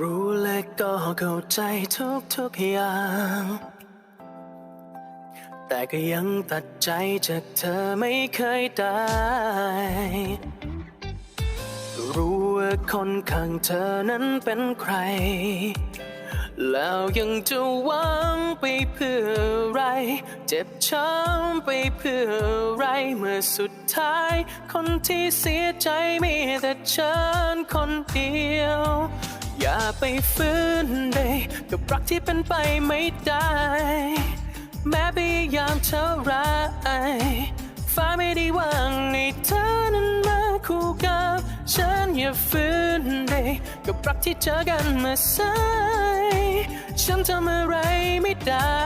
รู้และก็เข้าใจทุกทุกๆอย่าง แต่ก็ยังตัดใจจากเธอไม่เคยได้ รู้ว่าคนข้างเธอนั้นเป็นใคร แล้วยังจะหวังไปเพื่ออะไร เจ็บช้ำไปเพื่ออะไร เมื่อสุดท้าย คนที่เสียใจมีแต่ฉันคนเดียว อย่าไปฟื้นเลยกับรักที่เป็นไปไม่ได้ แม้พยายามเท่าไรฟ้าไม่ได้วังให้เธอนั้นมาคู่กับฉันอย่าฟื้นเลยกับรักที่เจอกันมาสายฉันทำอะไรไม่ได้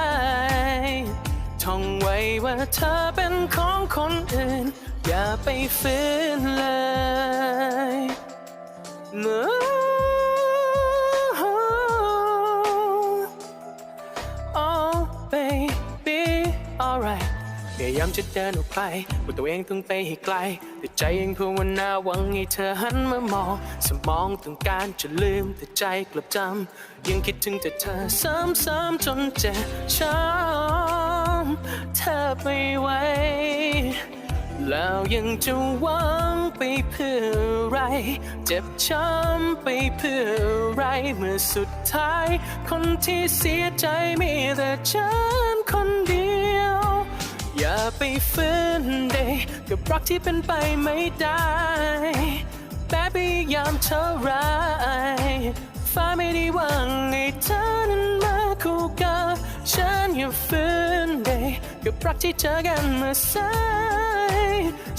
ท่องไว้ว่าเธอเป็นของคนอื่น อย่าไปฟื้นเลยเมื่อ พยายามจะเดินออกไปว่าตัวเองต้องไปให้ไกล แต่ใจยังภาวนาหวังให้เธอหันมามอง สมองต้องการจะลืมแต่ใจกลับจำ ยังคิดถึงแต่เธอซ้ำๆจนเจ็บช้ำเธอไปไว้แล้วยังจะหวังไปเพื่ออะไร เจ็บช้ำไปเพื่ออะไร เมื่อสุดท้าย คนที่เสียใจมีแต่ฉัน อย่าไปฟื้นเดยกับรักที่เป็นไปไม่ได้ แม้พยายามเท่าไรฟ้าไม่ได้วังให้เธอนั้นมาคู่กับฉันอย่าฟื้นเดยกับรักที่เจอกันเมาสาย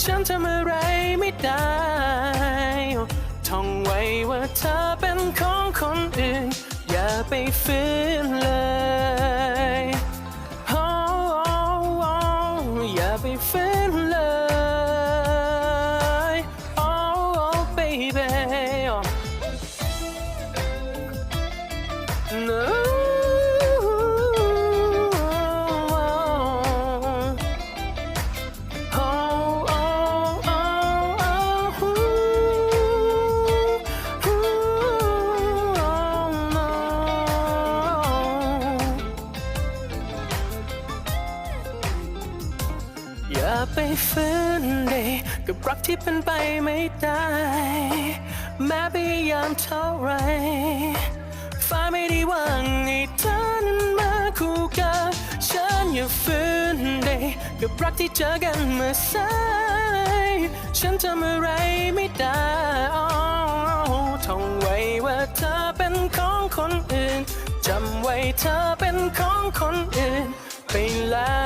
ฉันทำอะไรไม่ได้ท่องไว้ว่าเธอเป็นของคนอื่น อย่าไปฟื้นเลย อย่าไปฟื้นเลย Oh, oh, baby oh. No. อย่าไปฟื้นเดยกับรักที่เป็นไปไม่ได้ แม้พยายามเท่าไรฟ้าไม่ได้วังให้เธอนั้นมาคู่กับฉันอย่าฟื้นเดยกับรักที่เจอกันเมื่อสายฉันทำอะไรไม่ได้ท่องไว้ว่าเธอเป็นของคนอื่นจำไว้เธอเป็นของคนอื่นไปแล้ว